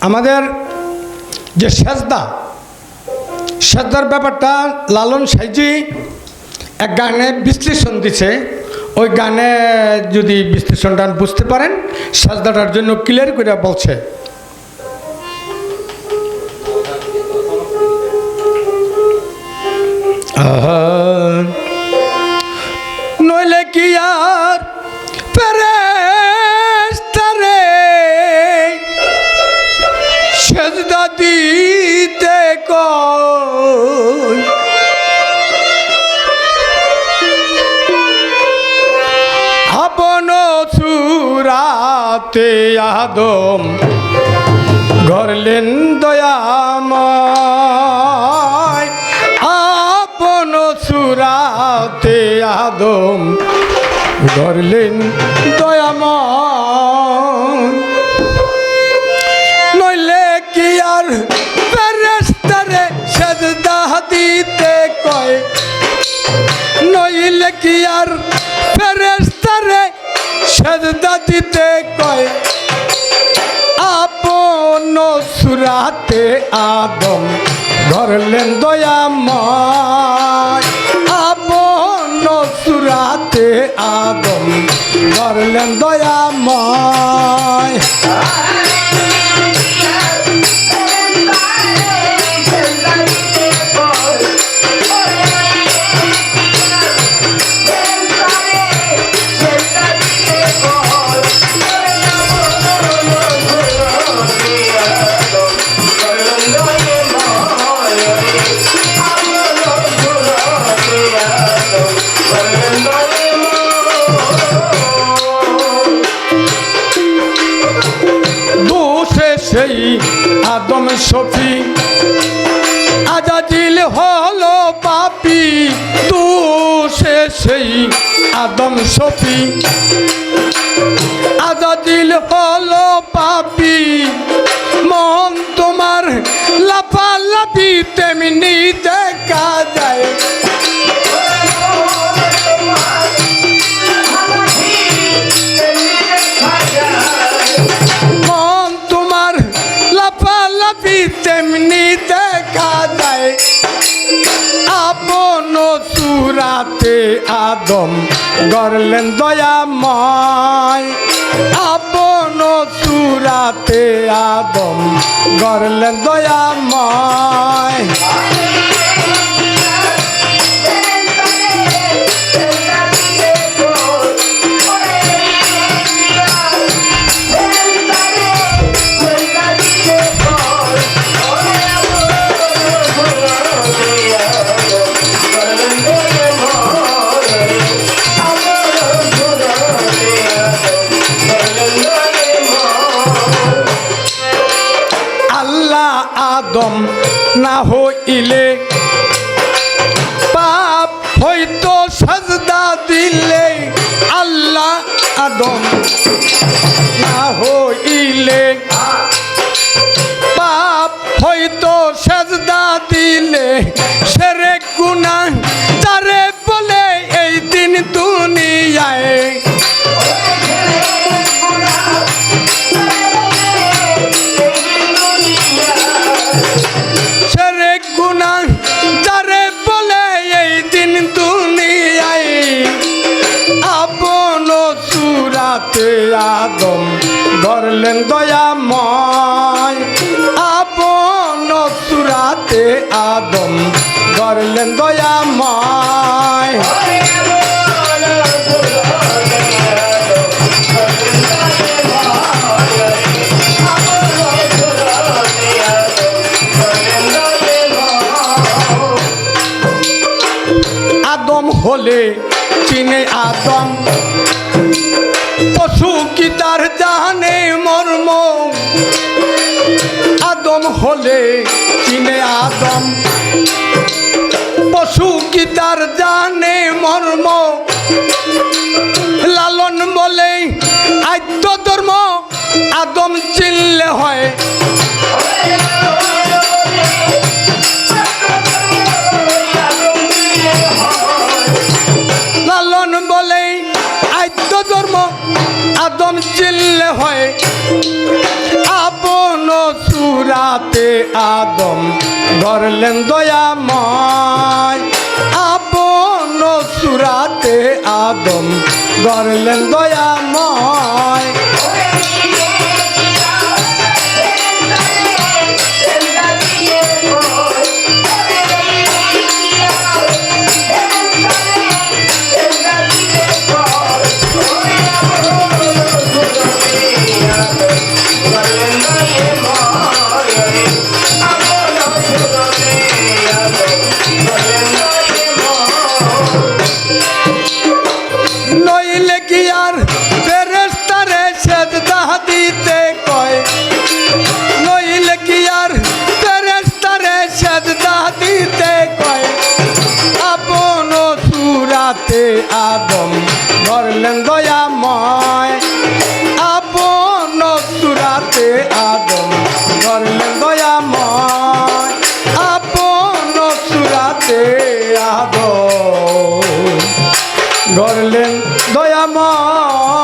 আমাদের যে সেজদা, সেজদার ব্যাপারটা লালন সাইজি এক গানে বিশ্লেষণ দিছে। ওই গানে যদি বিশ্লেষণটা বুঝতে পারেন, সেজদাটার জন্য ক্লিয়ার করে বলছে। নইলে কি আর পেরেস্তারে চূড়াতে আদম গরলেন দয়াময়। আপন চূড়াতে আদম গরলেন দয়াময়। নইলে কি আর ফেরেস্তারে সেজদা দিতে কয়? নইলে কি আর সেজদা দিতে কয় আপন সুরাতে আদম ধরলেন দয়াময়। আপন সুরাতে আদম ধরলেন দয়াময়। সেই আদম সফি। আজাদিল হলো পাপি তু সে সেই আদম সফি। আজাদিল হলো পাপি, মন তোমার লাফালাফি তেমনি দেখা যায়। দেখা যায়। আপন সুরাতে আদম গরলেন দয়াময়। আপন সুরাতে আদম গরলেন দয়াময়। হয়তো সাজদা দিলে সেরে গুণা তারে বলে এই দিন দুনিয়ায়। সেরে গুণা যারে বলে এই দিন দুনিয়ায়। আদম গরলেন দয়াময়। সুরাতে আদম গরলেন দয়াময়। আদম হলে চিনে আদম। পশু কি তার জানে আদম হলে, চিনে আদম। পশু কি তার জানে মর্ম? লালন বলে, আদ্য ধর্ম, আদম চিনলে হয়। লালন বলে আদ্য ধর্ম আদম চিনলে হয়। আপন সুরাতে আদম গড়লেন দয়াময়। আপন সুরাতে আদম গড়লেন দয়াময়। সুরাতে আদম ধরলেন দয়াময়। আপন সুরাতে আদম ধরলেন সুরাতে আদম গড়লেন দয়াময়।